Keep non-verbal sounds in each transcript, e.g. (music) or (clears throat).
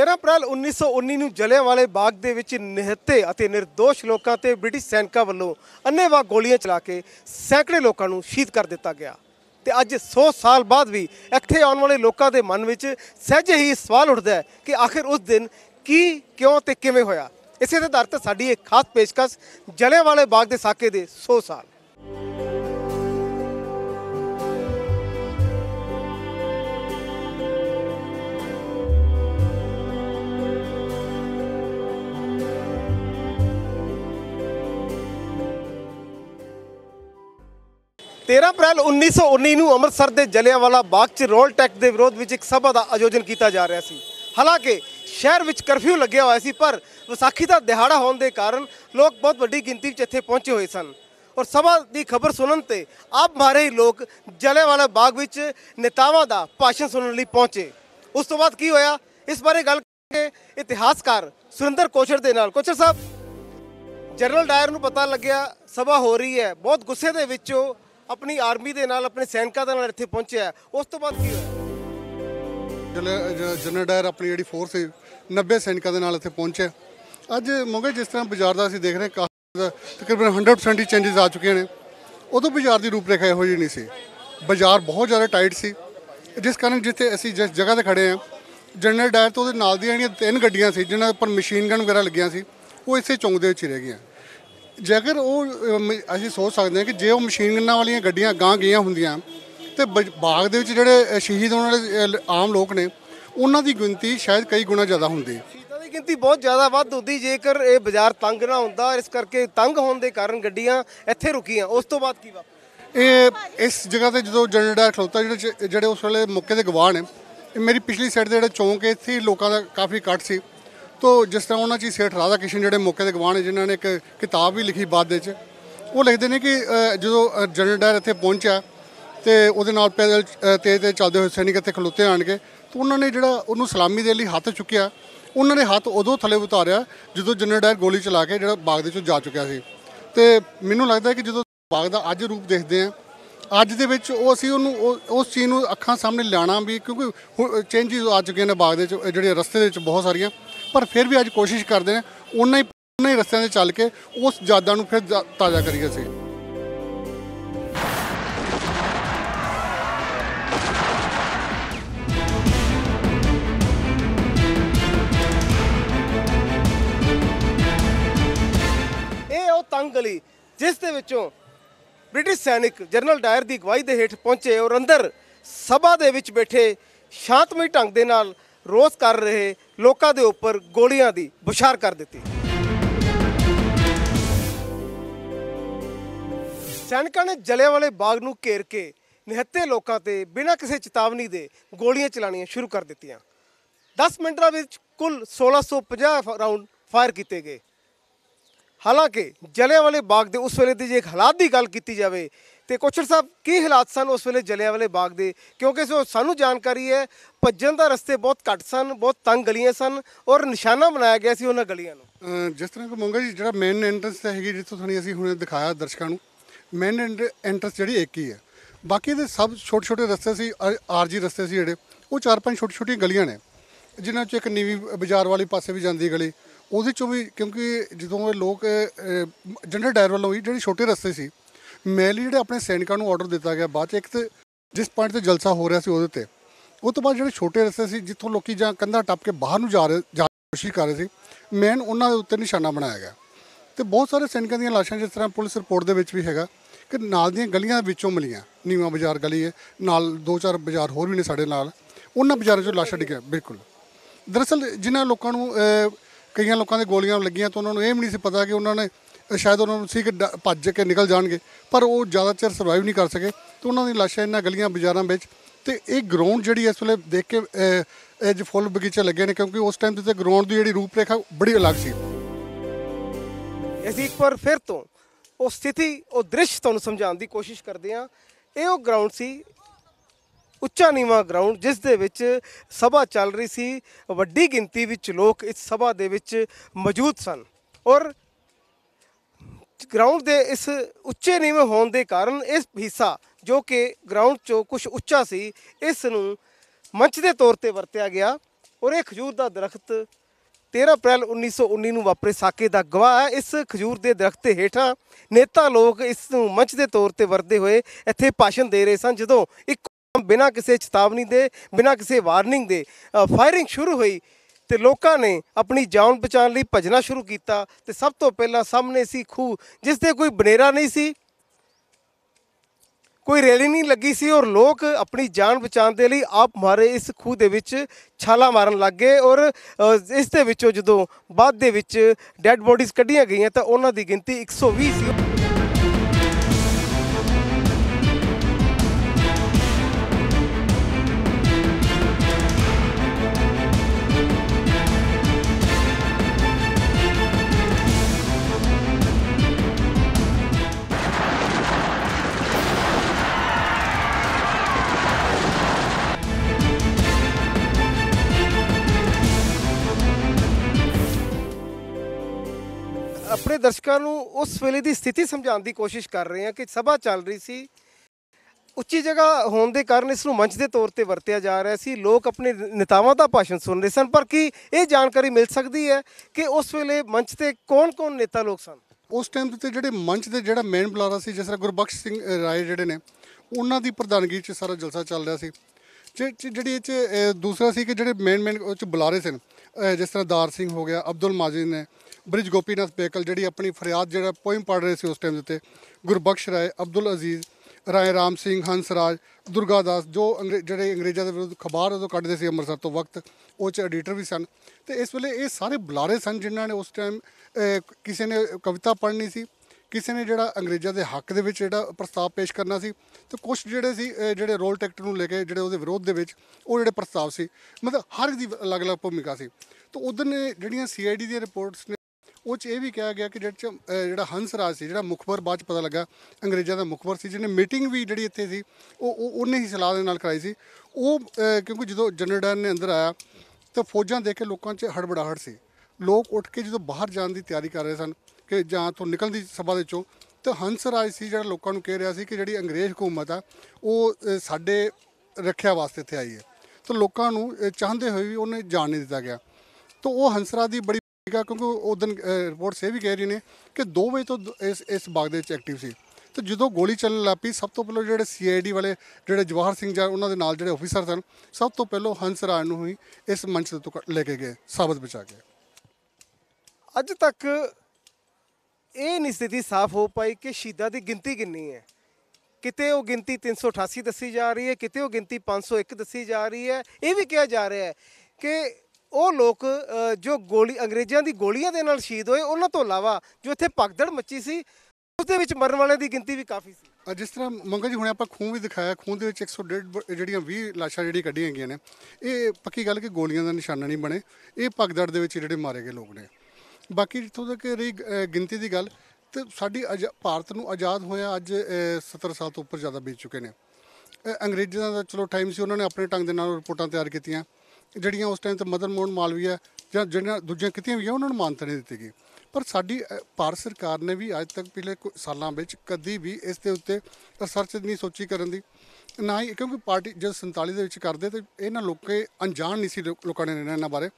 13 ਅਪ੍ਰੈਲ 1919 ਨੂੰ ਜਲਿਆਂਵਾਲੇ ਬਾਗ ਦੇ ਵਿੱਚ ਨਿਹੱਤੇ ਅਤੇ નિર્ਦੋਸ਼ ਲੋਕਾਂ ਤੇ ਬ੍ਰਿਟਿਸ਼ ਸੈਨਿਕਾਂ ਵੱਲੋਂ ਅੰਨ੍ਹੇਵਾਹ ਗੋਲੀਆਂ ਚਲਾ ਕੇ ਸੈਂਕੜੇ ਲੋਕਾਂ ਨੂੰ ਸ਼ਹੀਦ ਕਰ ਦਿੱਤਾ ਗਿਆ। ਤੇ ਅੱਜ 100 ਸਾਲ ਬਾਅਦ ਵੀ ਇੱਥੇ ਆਉਣ ਵਾਲੇ ਲੋਕਾਂ ਦੇ ਮਨ ਵਿੱਚ ਸਹਿਜੇ ਹੀ ਸਵਾਲ ਉੱਠਦਾ ਹੈ ਕਿ ਆਖਿਰ ਉਸ ਦਿਨ ਕੀ, ਕਿਉਂ ਤੇ ਕਿਵੇਂ ਹੋਇਆ? ਇਸੇ ਦੇ ਆਧਾਰ ਤੇ ਸਾਡੀ ਇੱਕ ਖਾਸ ਪੇਸ਼ਕਸ਼ ਜਲਿਆਂਵਾਲੇ ਬਾਗ ਦੇ ਸਾਕੇ ਦੇ 100 ਸਾਲ। ਤੇਰ੍ਹਾਂ ਅਪ੍ਰੈਲ 1919 ਨੂੰ ਅੰਮ੍ਰਿਤਸਰ ਦੇ ਜਲਿਆਂਵਾਲਾ ਬਾਗ 'ਚ ਰੋਲ ਟੈਕਸ ਦੇ ਵਿਰੋਧ ਵਿੱਚ ਇੱਕ ਸਭਾ ਦਾ ਆਯੋਜਨ ਕੀਤਾ ਜਾ ਰਿਹਾ ਸੀ। ਹਾਲਾਂਕਿ, ਸ਼ਹਿਰ ਵਿੱਚ ਕਰਫਿਊ ਲੱਗਿਆ ਹੋਇਆ ਸੀ, ਪਰ ਵਿਸਾਖੀ ਦਾ ਦਿਹਾੜਾ ਹੋਣ ਦੇ ਕਾਰਨ ਲੋਕ ਬਹੁਤ ਵੱਡੀ ਗਿਣਤੀ ਵਿੱਚ ਇੱਥੇ ਪਹੁੰਚੇ ਹੋਏ ਸਨ। ਔਰ ਸਭਾ ਦੀ ਖਬਰ ਸੁਣਨ ਤੇ ਆਪ ਮਾਰੇ ਹੀ ਲੋਕ ਜਲਿਆਂਵਾਲਾ ਬਾਗ ਵਿੱਚ ਨੇਤਾਵਾਂ ਦਾ ਭਾਸ਼ਣ ਸੁਣਨ ਲਈ ਪਹੁੰਚੇ। ਉਸ ਤੋਂ ਬਾਅਦ ਕੀ ਹੋਇਆ? ਇਸ ਬਾਰੇ ਗੱਲ ਕਰਾਂਗੇ ਇਤਿਹਾਸਕਾਰ ਸੁਰਿੰਦਰ ਕੋਚਰ ਦੇ ਨਾਲ। ਕੋਚਰ ਸਾਹਿਬ, ਜਨਰਲ ਡਾਇਰ ਨੂੰ ਪਤਾ ਲੱਗਿਆ, ਸਭਾ ਹੋ ਰਹੀ ਹੈ। ਬਹੁਤ ਗੁੱਸੇ ਦੇ ਵਿੱਚੋਂ ਆਪਣੀ ਆਰਮੀ ਦੇ ਨਾਲ ਆਪਣੇ ਸੈਨਿਕਾਂ ਦੇ ਨਾਲ ਇੱਥੇ ਪਹੁੰਚਿਆ ਉਸ ਤੋਂ ਬਾਅਦ ਕੀ ਹੋਇਆ? ਜਲ- ਜਨਰਲ ਡਾਇਰ ਆਪਣੀ ਜਿਹੜੀ ਫੋਰਸ ਸੀ 90 ਸੈਨਿਕਾਂ ਦੇ ਨਾਲ ਇੱਥੇ ਪਹੁੰਚਿਆ। ਅੱਜ ਮੋਗੇ ਜਿਸ ਤਰ੍ਹਾਂ ਬਾਜ਼ਾਰ ਦਾ ਅਸੀਂ ਦੇਖ ਰਹੇ ਕਾਫੀ ਜ਼ਿਆਦਾ, ਤਕਰੀਬਨ 100% ਹੀ ਚੇਂਜਸ ਆ ਚੁੱਕੇ ਨੇ। ਉਦੋਂ ਬਾਜ਼ਾਰ ਦੀ ਰੂਪਰੇਖਾ ਇਹੋ ਜਿਹੀ ਨਹੀਂ ਸੀ। ਬਾਜ਼ਾਰ ਬਹੁਤ ਜ਼ਿਆਦਾ ਟਾਈਟ ਸੀ। ਜਿਸ ਕਾਰਨ ਜਿੱਥੇ ਅਸੀਂ ਜਿਸ ਜਗ੍ਹਾ ਤੇ ਖੜੇ ਹਾਂ ਜਨਰਲ ਡਾਇਰ ਤੋਂ ਉਹਦੇ ਨਾਲ ਦੀਆਂ ਜਿਹੜੀਆਂ ਤਿੰਨ ਗੱਡੀਆਂ ਸੀ ਜਿਨ੍ਹਾਂ ਉੱਪਰ ਮਸ਼ੀਨ ਗਨ ਵਗੈਰਾ ਲੱਗੀਆਂ ਸੀ ਉਹ ਇਸੇ ਚੌਂਕ ਦੇ ਵਿੱਚ ਹੀ ਰਹਿ ਗਈਆਂ। ਜੇਕਰ ਉਹ ਅਮ, ਅਸੀਂ ਸੋਚ ਸਕਦੇ ਹਾਂ ਕਿ ਜੇ ਉਹ ਮਸ਼ੀਨ ਗਨਾਂ ਵਾਲੀਆਂ ਗੱਡੀਆਂ ਗਾਂ ਗਈਆਂ ਹੁੰਦੀਆਂ ਤੇ ਬ- ਬਾਗ ਦੇ ਵਿੱਚ ਜਿਹੜੇ ਅ, ਸ਼ਹੀਦ ਹੋਣ ਵਾਲੇ ਅ, ਲ- ਆਮ ਲੋਕ ਨੇ ਉਹਨਾਂ ਦੀ ਗਿਣਤੀ ਸ਼ਾਇਦ ਕਈ ਗੁਣਾ ਜ਼ਿਆਦਾ ਹੁੰਦੀ ਸ਼ਹੀਦਾਂ ਦੀ ਗਿਣਤੀ ਬਹੁਤ ਜ਼ਿਆਦਾ ਵੱਧ ਹੁੰਦੀ ਜੇਕਰ ਇਹ ਬਾਜ਼ਾਰ ਤੰਗ ਨਾ ਹੁੰਦਾ ਇਸ ਕਰਕੇ ਤੰਗ ਹੋਣ ਦੇ ਕਾਰਨ ਗੱਡੀਆਂ ਇੱਥੇ ਰੁਕੀਆਂ। ਉਸ ਤੋਂ ਬਾਅਦ ਕੀ ਵਾਪਰਿਆ ਇਹ ਇਸ ਜਗ੍ਹਾ ਤੇ ਜਦੋਂ ਜਨਰਲ ਡਾਇਰ ਖਲੋਤਾ ਜਿਹੜੇ ਚ- ਜਿਹੜੇ ਉਸ ਵੇਲੇ ਮੌਕੇ ਦੇ ਗਵਾਹ ਨੇ ਇਹ ਮੇਰੀ ਪਿਛਲੀ ਸਾਈਡ ਦੇ ਜਿਹੜੇ ਚੌਂਕ ਹੈ, ਇੱਥੇ ਹੀ ਲੋਕਾਂ ਦਾ ਕਾਫੀ ਇਕੱਠ ਸੀ। ਤੋ ਜਿਸ ਤਰ੍ਹਾਂ ਉਹਨਾਂ 'ਚ ਸੇਠ ਰਾਧਾ ਕਿਸ਼ਨ ਜਿਹੜੇ ਮੌਕੇ ਦੇ ਗਵਾਨ ਨੇ ਜਿਨ੍ਹਾਂ ਨੇ ਇੱਕ ਕਿਤਾਬ ਵੀ ਲਿਖੀ ਬਾਅਦ ਦੇ ਵਿੱਚ ਉਹ ਲਿਖਦੇ ਨੇ ਕਿ ਜਦੋਂ ਜਨਰਲ ਡਾਇਰ ਇੱਥੇ ਪਹੁੰਚਿਆ ਤੇ ਉਹਦੇ ਨਾਲ ਪੈਦਲ ਅ, ਤੇਜ਼ ਤੇਜ਼ ਚੱਲਦੇ ਹੋਏ ਸੈਨਿਕ ਇੱਥੇ ਖਲੋਤੇ ਆਣਗੇ ਤਾਂ ਉਹਨਾਂ ਨੇ ਜਿਹੜਾ ਉਹਨੂੰ ਸਲਾਮੀ ਦੇ ਲਈ ਹੱਥ ਚੁੱਕਿਆ ਉਹਨਾਂ ਨੇ ਹੱਥ ਉਦੋਂ ਥੱਲੇ ਉਤਾਰਿਆ ਜਦੋਂ ਜਨਰਲ ਡਾਇਰ ਗੋਲੀ ਚਲਾ ਕੇ ਜਿਹੜਾ ਬਾਗ ਦੇ ਚੋਂ ਜਾ ਚੁੱਕਿਆ ਸੀ। ਤੇ ਮੈਨੂੰ ਲੱਗਦਾ ਕਿ ਜਦੋਂ ਬਾਗ ਦਾ ਅੱਜ ਰੂਪ ਦੇਖਦੇ ਆ ਅੱਜ ਦੇ ਵਿੱਚ ਉਹ ਅਸੀਂ ਉਹਨੂੰ ਉਹ- ਉਸ ਚੀਜ਼ ਨੂੰ ਅੱਖਾਂ ਸਾਹਮਣੇ ਲਿਆਣਾ ਵੀ ਕਿਉਂਕਿ ਚੇਂਜਸ ਆ ਚੁੱਕੇ ਨੇ ਬਾਗ ਦੇ ਵਿੱਚ ਇਹ ਜਿਹੜੇ ਰਸਤੇ ਦੇ ਵਿੱਚ ਬਹੁਤ ਸਾਰੀਆਂ। ਪਰ ਫਿਰ ਵੀ ਅੱਜ ਕੋਸ਼ਿਸ਼ ਕਰਦੇ ਨੇ ਉਹਨਾਂ ਹੀ ਉਹਨਾਂ ਹੀ ਰਸਤਿਆਂ ਤੇ ਚੱਲ ਕੇ ਉਸ ਯਾਦਾਂ ਨੂੰ ਫਿਰ ਤਾਜ਼ਾ ਕਰੀਏ ਅਸੀਂ। ਇਹ ਉਹ ਤੰਗ ਗਲੀ ਜਿਸ ਦੇ ਵਿੱਚੋਂ ਬ੍ਰਿਟਿਸ਼ ਸੈਨਿਕ ਜਨਰਲ ਡਾਇਰ ਦੀ ਅਗਵਾਈ ਦੇ ਹੇਠ ਪਹੁੰਚੇ ਔਰ ਅੰਦਰ ਸਭਾ ਦੇ ਵਿੱਚ ਬੈਠੇ ਸ਼ਾਂਤਮਈ ਢੰਗ ਦੇ ਨਾਲ ਰੋਸ ਕਰ ਰਹੇ ਲੋਕਾਂ ਦੇ ਉੱਪਰ ਗੋਲੀਆਂ ਦੀ ਬੁਸ਼ਾਰ ਕਰ ਦਿੱਤੀ। ਸੈਨਿਕਾਂ ਨੇ ਜਲਿਆਂਵਾਲੇ ਬਾਗ ਨੂੰ ਘੇਰ ਕੇ ਨਿਹੱਤੇ ਲੋਕਾਂ ਤੇ ਬਿਨਾਂ ਕਿਸੇ ਚੇਤਾਵਨੀ ਦੇ ਗੋਲੀਆਂ ਚਲਾਉਣੀਆਂ ਸ਼ੁਰੂ ਕਰ ਦਿੱਤੀਆਂ। 10 ਮਿੰਟਾਂ ਵਿੱਚ ਕੁੱਲ 1650 ਰਾਉਂਡ ਫਾਇਰ ਕੀਤੇ ਗਏ। ਹਾਲਾਂਕਿ ਜਲਿਆਂਵਾਲੇ ਬਾਗ ਦੇ ਉਸ ਵੇਲੇ ਦੀ ਜੇ ਹਾਲਾਤ ਦੀ ਗੱਲ ਕੀਤੀ ਜਾਵੇ, ਤੇ ਕੋਚਰ ਸਾਹਿਬ ਕੀ ਹਾਲਾਤ ਸਨ ਉਸ ਵੇਲੇ ਜਲਿਆਂਵਾਲੇ ਬਾਗ ਦੇ? ਕਿਉਂਕਿ ਸੋ ਸਾਨੂੰ ਜਾਣਕਾਰੀ ਹੈ, ਭੱਜਣ ਦਾ ਰਸਤੇ ਬਹੁਤ ਘੱਟ ਸਨ, ਬਹੁਤ ਤੰਗ ਗਲੀਆਂ ਸਨ ਔਰ ਨਿਸ਼ਾਨਾ ਬਣਾਇਆ ਗਿਆ ਸੀ ਉਹਨਾਂ ਗਲੀਆਂ ਨੂੰ। ਜਿਸ ਤਰ੍ਹਾਂ ਕਿ ਮੰਗਾ ਜੀ, ਜਿਹੜਾ ਮੇਨ ਐਂਟਰੈਂਸ ਤੇ ਹੈਗੀ ਜਿੱਥੋਂ ਤੁਹਾਨੂੰ ਅਸੀਂ ਹੁਣੇ ਦਿਖਾਇਆ ਦਰਸ਼ਕਾਂ ਨੂੰ ਮੇਨ ਐਂਟਰੈਂਸ ਜਿਹੜੀ ਇੱਕ ਹੀ ਹੈ। ਬਾਕੀ ਦੇ ਸਭ ਛੋਟੇ ਛੋਟੇ ਰਸਤੇ ਸੀ ਆਰਜੀ ਰਸਤੇ ਸੀ ਜਿਹੜੇ, ਉਹ ਚਾਰ ਪੰਜ ਛੋਟੀ ਛੋਟੀਆਂ ਗਲੀਆਂ ਨੇ, ਜਿਨ੍ਹਾਂ 'ਚ ਇੱਕ ਨੀਵੀਂ ਬਾਜ਼ਾਰ ਵਾਲੇ ਪਾਸੇ ਵੀ ਜਾਂਦੀ ਹੈ ਗਲੀ ਉਹਦੇ 'ਚੋਂ ਵੀ ਕਿਉਂਕਿ ਜਦੋਂ ਇਹ ਲੋਕ ਜਨਰਲ ਡਾਇਰ ਵੱਲੋਂ ਵੀ ਜਿਹੜੇ ਛੋਟੇ ਰਸਤੇ ਸੀ ਮੇਨਲੀ ਜਿਹੜੇ ਆਪਣੇ ਸੈਨਿਕਾਂ ਨੂੰ ਆਰਡਰ ਦਿੱਤਾ ਗਿਆ ਬਾਅਦ 'ਚ, ਇੱਕ ਤੇ ਜਿਸ ਪੁਆਇੰਟ ਤੇ ਜਲਸਾ ਹੋ ਰਿਹਾ ਸੀ ਉਹਦੇ ਤੇ, ਉਹ ਤੋਂ ਬਾਅਦ ਜਿਹੜੇ ਛੋਟੇ ਰਸਤੇ ਸੀ, ਜਿੱਥੋਂ ਲੋਕੀ ਜਾਂ ਕੰਧਾਂ ਟੱਪ ਕੇ ਬਾਹਰ ਨੂੰ ਜਾ ਰਹੇ, ਜਾ ਕੋਸ਼ਿਸ਼ ਕਰ ਰਹੇ ਸੀ ਮੇਨ ਉਹਨਾਂ ਦੇ ਉੱਤੇ ਨਿਸ਼ਾਨਾ ਬਣਾਇਆ ਗਿਆ। ਤੇ ਬਹੁਤ ਸਾਰੇ ਸੈਨਿਕਾਂ ਦੀਆਂ ਲਾਸ਼ਾਂ ਜਿਸ ਤਰ੍ਹਾਂ ਪੁਲਿਸ ਰਿਪੋਰਟ ਦੇ ਵਿੱਚ ਵੀ ਹੈਗਾ, ਕਿ ਨਾਲ ਦੀਆਂ ਗਲੀਆਂ ਵਿੱਚੋਂ ਮਿਲੀਆਂ, ਨੀਵਾਂ ਬਾਜ਼ਾਰ ਗਲੀ ਹੈ, ਨਾਲ ਦੋ ਚਾਰ ਬਾਜ਼ਾਰ ਹੋਰ ਵੀ ਨੇ ਸਾਡੇ ਨਾਲ, ਉਹਨਾਂ ਬਾਜ਼ਾਰਾਂ 'ਚੋਂ ਲਾਸ਼ਾਂ ਡਿੱਗੀਆਂ, ਬਿਲਕੁਲ। ਦਰਅਸਲ ਜਿਨ੍ਹਾਂ ਲੋਕਾਂ ਨੂੰ ਕਈਆਂ ਲੋਕਾਂ ਦੇ ਗੋਲੀਆਂ ਲੱਗੀਆਂ ਤਾਂ ਉਹਨਾਂ ਨੂੰ ਇਹ ਵੀ ਨਹੀਂ ਸੀ ਪਤਾ ਕਿ ਉਹਨਾਂ ਨੇ ਸ਼ਾਇਦ ਉਹਨਾਂ ਨੂੰ ਸੀ ਕਿ ਡ- ਭੱਜ ਕੇ ਨਿਕਲ ਜਾਣਗੇ ਪਰ ਉਹ ਜ਼ਿਆਦਾ ਚਿਰ ਸਰਵਾਈਵ ਨਹੀਂ ਕਰ ਸਕੇ ਤੇ ਉਹਨਾਂ ਦੀ ਲਾਸ਼ਾਂ ਇਹਨਾਂ ਗਲੀਆਂ ਬਾਜ਼ਾਰਾਂ ਵਿੱਚ ਤੇ ਇਹ ਗਰਾਊਂਡ ਜਿਹੜੀ ਇਸ ਵੇਲੇ ਦੇਖ ਕੇ ਅਹ, ਇਹ 'ਚ ਫੁੱਲ ਬਗੀਚੇ ਲੱਗੇ ਨੇ ਕਿਉਂਕਿ ਉਸ ਟਾਈਮ ਤੇ ਗਰਾਊਂਡ ਦੀ ਜਿਹੜੀ ਰੂਪਰੇਖਾ ਬੜੀ ਅਲੱਗ ਸੀ। ਅਸੀਂ ਇੱਕ ਵਾਰ ਫਿਰ ਤੋਂ ਉਹ ਸਥਿਤੀ ਉਹ ਦ੍ਰਿਸ਼ ਤੁਹਾਨੂੰ ਸਮਝਾਉਣ ਦੀ ਕੋਸ਼ਿਸ਼ ਕਰਦੇ ਹਾਂ। ਇਹ ਉਹ ਗਰਾਊਂਡ ਸੀ ਉੱਚਾ ਨੀਵਾਂ ਗਰਾਊਂਡ ਜਿਸ ਦੇ ਵਿੱਚ ਸਭਾ ਚੱਲ ਰਹੀ ਸੀ, ਵੱਡੀ ਗਿਣਤੀ ਵਿੱਚ ਲੋਕ ਇਸ ਸਭਾ ਦੇ ਵਿੱਚ ਮੌਜੂਦ ਸਨ। ਔਰ ਗਰਾਊਂਡ ਦੇ ਇਸ ਉੱਚੇ ਨੀਵੇਂ ਹੋਣ ਦੇ ਕਾਰਨ ਇਸ ਹਿੱਸਾ ਜੋ ਕਿ ਗਰਾਊਂਡ ਚੋਂ ਕੁਝ ਉੱਚਾ ਸੀ, ਇਸ ਨੂੰ ਮੰਚ ਦੇ ਤੌਰ ਤੇ ਵਰਤਿਆ ਗਿਆ। ਔਰ ਇਹ ਖਜੂਰ ਦਾ ਦਰਖਤ 13 ਅਪ੍ਰੈਲ 1919 ਨੂੰ ਵਾਪਰੇ ਸਾਕੇ ਦਾ ਗਵਾਹ ਹੈ। ਇਸ ਖਜੂਰ ਦੇ ਦਰਖਤ ਦੇ ਹੇਠਾਂ ਨੇਤਾ ਲੋਕ ਇਸ ਨੂੰ ਮੰਚ ਦੇ ਤੌਰ ਤੇ ਵਰਦੇ ਹੋਏ ਇੱਥੇ ਭਾਸ਼ਣ ਦੇ ਰਹੇ ਸਨ। ਜਦੋਂ ਇੱਕ ਬਿਨਾਂ ਕਿਸੇ ਚੇਤਾਵਨੀ ਦੇ, ਬਿਨਾਂ ਕਿਸੇ ਵਾਰਨਿੰਗ ਦੇ ਫਾਇਰਿੰਗ ਸ਼ੁਰੂ ਹੋਈ ਤੇ ਲੋਕਾਂ ਨੇ ਆਪਣੀ ਜਾਨ ਬਚਾਉਣ ਲਈ ਭਜਣਾ ਸ਼ੁਰੂ ਕੀਤਾ ਤੇ ਸਭ ਤੋਂ ਪਹਿਲਾਂ ਸਾਹਮਣੇ ਸੀ ਖੂਹ, ਜਿਸ ਤੇ ਕੋਈ ਬਨੇਰਾ ਨਹੀਂ ਸੀ। ਕੋਈ ਰੈਲੀ ਨਹੀਂ ਲੱਗੀ ਸੀ ਔਰ ਲੋਕ ਆਪਣੀ ਜਾਨ ਬਚਾਉਣ ਦੇ ਲਈ ਆਪ ਮਾਰੇ ਇਸ ਖੂਹ ਦੇ ਵਿੱਚ ਛਾਲਾ ਮਾਰਨ ਲੱਗ ਗਏ ਔਰ ਇਸ ਦੇ ਵਿੱਚੋਂ ਜਦੋਂ ਬਾਅਦ ਦੇ ਵਿੱਚ ਡੈੱਡ ਬੋਡੀਜ਼ ਕੱਢੀਆਂ ਗਈਆਂ ਤਾਂ ਉਹਨਾਂ ਦੀ ਗਿਣਤੀ 120 ਸੀ। ਦਰਸ਼ਕਾਂ ਨੂੰ ਉਸ ਵੇਲੇ ਦੀ ਸਥਿਤੀ ਸਮਝਾਉਣ ਦੀ ਕੋਸ਼ਿਸ਼ ਕਰ ਰਹੇ ਹਾਂ ਕਿ ਸਭਾ ਚੱਲ ਰਹੀ ਸੀ। ਉੱਚੀ ਜਗ੍ਹਾ ਹੋਣ ਦੇ ਕਾਰਨ ਇਸ ਨੂੰ ਮੰਚ ਦੇ ਤੌਰ ਤੇ ਵਰਤਿਆ ਜਾ ਰਿਹਾ ਸੀ। ਲੋਕ ਆਪਣੇ ਨੇਤਾਵਾਂ ਦਾ ਭਾਸ਼ਣ ਸੁਣ ਰਹੇ ਸਨ, ਪਰ ਕੀ ਇਹ ਜਾਣਕਾਰੀ ਮਿਲ ਸਕਦੀ ਹੈ ਕਿ ਉਸ ਵੇਲੇ ਮੰਚ ਤੇ ਕੌਣ-ਕੌਣ ਨੇਤਾ ਲੋਕ ਸਨ? ਉਸ ਟਾਈਮ ਤੇ ਜਿਹੜੇ ਮੰਚ ਦੇ ਜਿਹੜਾ ਮੇਨ ਬੁਲਾਰਾ ਸੀ, ਜਿਸ ਤਰ੍ਹਾਂ ਗੁਰਬਖਸ਼ ਸਿੰਘ ਰਾਏ ਜਿਹੜੇ ਨੇ, ਉਹਨਾਂ ਦੀ ਪ੍ਰਧਾਨਗੀ 'ਚ ਸਾਰਾ ਜਲਸਾ ਚੱਲ ਰਿਹਾ ਸੀ। ਜਿਹੜੀ ਇਹ 'ਚ ਦੂਸਰਾ ਸੀ ਕਿ ਜਿਹੜੇ ਮੇਨ ਮੇਨ ਉਹ 'ਚ ਬੁਲਾਰੇ ਸਨ ਜਿਸ ਤਰ੍ਹਾਂ ਦਾਰ ਸਿੰਘ ਹੋ ਗਿਆ, ਅਬਦੁਲ ਮਾਜਿਦ ਨੇ, ਬ੍ਰਿਜ ਗੋਪੀਨਾਥ ਬੇਕਲ ਜਿਹੜੀ ਆਪਣੀ ਫਰਿਆਦ ਜਿਹੜਾ ਪੋਇਮ ਪੜ੍ਹ ਰਹੇ ਸੀ ਉਸ ਟਾਈਮ ਦੇ ਉੱਤੇ, ਗੁਰਬਖਸ਼ ਰਾਏ, ਅਬਦੁਲ ਅਜ਼ੀਜ਼, ਰਾਏ ਰਾਮ ਸਿੰਘ ਹੰਸਰਾਜ ਦੁਰਗਾ ਦਾਸ, ਜੋ ਅੰਗਰੇ- ਜਿਹੜੇ ਅੰਗਰੇਜ਼ਾਂ ਦੇ ਵਿਰੁੱਧ ਖਬਰ ਉਦੋਂ ਕੱਢਦੇ ਸੀ ਅੰਮ੍ਰਿਤਸਰ ਤੋਂ ਵਕਤ, ਉਹ ਚ ਐਡੀਟਰ ਵੀ ਸਨ। ਤੇ ਇਸ ਵੇਲੇ ਇਹ ਸਾਰੇ ਬੁਲਾਰੇ ਸਨ ਜਿਨ੍ਹਾਂ ਨੇ ਉਸ ਟਾਈਮ ਕਿਸੇ ਨੇ ਕਵਿਤਾ ਪੜ੍ਹਨੀ ਸੀ। ਕਿਸੇ ਨੇ ਜਿਹੜਾ ਅੰਗਰੇਜ਼ਾਂ ਦੇ ਹੱਕ ਦੇ ਵਿੱਚ ਜਿਹੜਾ ਪ੍ਰਸਤਾਵ ਪੇਸ਼ ਕਰਨਾ ਸੀ ਤੇ ਕੁਝ ਜਿਹੜੇ ਸੀ ਜਿਹੜੇ ਰੋਲ ਟੈਕਟ ਨੂੰ ਲੈ ਕੇ ਜਿਹੜੇ ਉਹਦੇ ਵਿਰੋਧ ਦੇ ਵਿੱਚ ਉਹ ਜਿਹੜੇ ਪ੍ਰਸਤਾਵ ਸੀ ਮਤਲਬ ਹਰ ਇੱਕ ਦੀ ਅਲੱਗ-ਅਲੱਗ ਭੂਮਿਕਾ ਸੀ। ਤਾਂ ਉਧਰ ਨੇ ਜਿਹੜੀਆਂ ਸੀਆਈਡੀ ਦੀਆਂ ਰਿਪੋਰਟਸ ਨੇ ਉਹ ਚ ਇਹ ਵੀ ਕਿਹਾ ਗਿਆ ਕਿ ਜਿਹੜੇ ਚ ਅਹ, ਜਿਹੜਾ ਹੰਸਰਾਜ ਸੀ ਜਿਹੜਾ ਮੁਖਬਰ ਬਾਅਦ ਚ ਪਤਾ ਲੱਗਾ ਅੰਗਰੇਜ਼ਾਂ ਦਾ ਮੁਖਬਰ ਸੀ ਜਿਹਨੇ ਮੀਟਿੰਗ ਵੀ ਜਿਹੜੀ ਇੱਥੇ ਸੀ ਉਹ ਉਹਨੇ ਹੀ ਸਲਾਹ ਦੇ ਨਾਲ ਕਰਾਈ ਸੀ। ਉਹ ਕਿਉਂਕਿ ਜਦੋਂ ਜਨਰਲ ਡਾਇਰ ਨੇ ਅੰਦਰ ਆਇਆ ਤਾਂ ਫੌਜਾਂ ਦੇਖ ਕੇ ਲੋਕਾਂ 'ਚ ਹੜਬੜਾਹਟ ਸੀ। ਲੋਕ ਉੱਠ ਕੇ ਜਦੋਂ ਬਾਹਰ ਜਾਣ ਦੀ ਤਿਆਰੀ ਕਰ ਰਹੇ ਸਨ ਕਿ ਜਾਂ ਤੋਂ ਨਿਕਲਦੀ ਸਭਾ ਦੇ ਚੋਂ। ਤਾਂ ਹੰਸਰਾਜ ਸੀ ਜਿਹੜਾ ਲੋਕਾਂ ਨੂੰ ਕਹਿ ਰਿਹਾ ਸੀ ਕਿ ਜਿਹੜੀ ਅੰਗਰੇਜ਼ ਹਕੂਮਤ ਆ, ਉਹ ਸਾਡੇ ਰੱਖਿਆ ਵਾਸਤੇ ਇੱਥੇ ਆਈ ਹੈ। ਤਾਂ ਲੋਕਾਂ ਨੂੰ ਚਾਹੁੰਦੇ ਹੋਏ ਵੀ ਉਹਨੇ ਜਾਣ ਨਹੀਂ ਦਿੱਤਾ ਗਿਆ। ਤਾਂ ਉਹ ਹੰਸਰਾਜ ਦੀ ਬੜੀ ਭੂਮਿਕਾ ਕਿਉਂਕਿ ਉਹ ਦਿਨ ਰਿਪੋਰਟਸ ਇਹ ਵੀ ਕਹਿ ਰਹੀ ਨੇ ਕਿ 2 ਵਜੇ ਤੋਂ ਇਸ ਇਸ ਬਾਗ ਦੇ ਵਿੱਚ ਐਕਟਿਵ ਸੀ। ਤੇ ਜਦੋਂ ਗੋਲੀ ਚੱਲਣ ਲੱਗ ਪਈ, ਸਭ ਤੋਂ ਪਹਿਲਾਂ ਜਿਹੜੇ ਸੀਆਈਡੀ ਵਾਲੇ, ਜਿਹੜੇ ਜਵਾਹਰ ਸਿੰਘ ਜਾਂ ਉਹਨਾਂ ਦੇ ਨਾਲ ਜਿਹੜੇ ਆਫੀਸਰ ਸਨ, ਸਭ ਤੋਂ ਪਹਿਲਾਂ ਹੰਸ ਰਾਜ ਨੂੰ ਹੀ ਇਸ ਮੰਚ ਦੇ ਤੋਂ ਕ- ਲੈ ਕੇ ਗਏ, ਸਾਬਤ ਬਚਾ ਕੇ। ਅੱਜ ਤੱਕ ਇਹ ਨਹੀਂ ਸਥਿਤੀ ਸਾਫ਼ ਹੋ ਪਾਈ ਕਿ ਸ਼ਹੀਦਾਂ ਦੀ ਗਿਣਤੀ ਕਿੰਨੀ ਹੈ। ਕਿਤੇ ਉਹ ਗਿਣਤੀ 388 ਦੱਸੀ ਜਾ ਰਹੀ ਹੈ, ਕਿਤੇ ਉਹ ਗਿਣਤੀ 501 ਦੱਸੀ ਜਾ ਰਹੀ ਹੈ। ਇਹ ਵੀ ਕਿਹਾ ਜਾ ਰਿਹਾ ਹੈ ਕਿ ਉਹ ਲੋਕ ਜੋ ਗੋਲੀ, ਅੰਗਰੇਜ਼ਾਂ ਦੀ ਗੋਲੀਆਂ ਦੇ ਨਾਲ ਸ਼ਹੀਦ ਹੋਏ, ਉਹਨਾਂ ਤੋਂ ਇਲਾਵਾ ਜੋ ਇੱਥੇ ਭਗਦੜ ਮੱਚੀ ਸੀ, ਉਸ ਦੇ ਵਿੱਚ ਮਰਨ ਵਾਲਿਆਂ ਦੀ ਗਿਣਤੀ ਵੀ ਕਾਫੀ ਸੀ। ਜਿਸ ਤਰ੍ਹਾਂ ਮੰਗਲ ਜੀ, ਹੁਣੇ ਆਪਾਂ ਖੂਹ ਵੀ ਦਿਖਾਇਆ ਖੂਹ ਦੇ ਵਿੱਚ 101 ਬ- ਜਿਹੜੀਆਂ 20 ਲਾਸ਼ਾਂ ਜਿਹੜੀ ਕੱਢੀਆਂ ਗਈਆਂ ਨੇ, ਇਹ ਪੱਕੀ ਗੱਲ ਕਿ ਗੋਲੀਆਂ ਦਾ ਨਿਸ਼ਾਨਾ ਨਹੀਂ ਬਣੇ, ਇਹ ਭਗਦੜ ਦੇ ਵਿੱਚ ਜਿਹੜੇ ਮਾਰੇ ਗਏ ਲੋਕ ਨੇ। ਬਾਕੀ ਜਿੱਥੋਂ ਤੱਕ ਰਹੀ ਅਹ, ਗਿਣਤੀ ਦੀ ਗੱਲ ਤੇ ਸਾਡੀ ਆਜ਼ਾ- ਭਾਰਤ ਨੂੰ ਆਜ਼ਾਦ ਹੋਇਆ ਅੱਜ ਅਹ, 70 ਸਾਲ ਤੋਂ ਉੱਪਰ ਜ਼ਿਆਦਾ ਬੀਤ ਚੁੱਕੇ ਨੇ। ਅਹ, ਅੰਗਰੇਜ਼ਾਂ ਦਾ ਚਲੋ ਟਾਈਮ ਸੀ ਉਹਨਾਂ ਨੇ ਆਪਣੇ ਢੰਗ ਦੇ ਨਾਲ ਰਿਪੋਰਟਾਂ ਤਿਆਰ ਕੀਤੀਆਂ। ਜਿਹੜੀਆਂ ਉਸ ਟਾਈਮ ਤੇ ਮਦਨ ਮੋਹਨ ਮਾਲਵੀਆ ਜਾਂ ਜਿਹੜੀਆਂ ਦੂਜੀਆਂ ਕੀਤੀਆਂ ਵੀ ਆ ਉਹਨਾਂ ਨੂੰ ਮਾਨਤਾ ਨਹੀਂ ਦਿੱਤੀ ਗਈ। ਪਰ ਸਾਡੀ ਅਹ, ਭਾਰਤ ਸਰਕਾਰ ਨੇ ਵੀ ਅੱਜ ਤੱਕ ਪਿਛਲੇ ਕੁ ਸਾਲਾਂ ਵਿੱਚ ਕਦੀ ਵੀ ਇਸ ਦੇ ਉੱਤੇ ਰਿਸਰਚ ਨਹੀਂ ਸੋਚੀ ਕਰਨ ਦੀ। ਨਾ ਹੀ ਕਿਉਂਕਿ ਪਾਰਟੀ ਜਦ 47 ਦੇ ਵਿੱਚ ਕਰਦੇ ਤੇ ਇਹਨਾਂ ਲੋਕੇ ਅਣਜਾਣ ਨਹੀਂ ਸੀ ਲੋਕ- ਲੋਕਾਂ ਨੇ ਇਹਨਾਂ ਬਾਰੇ।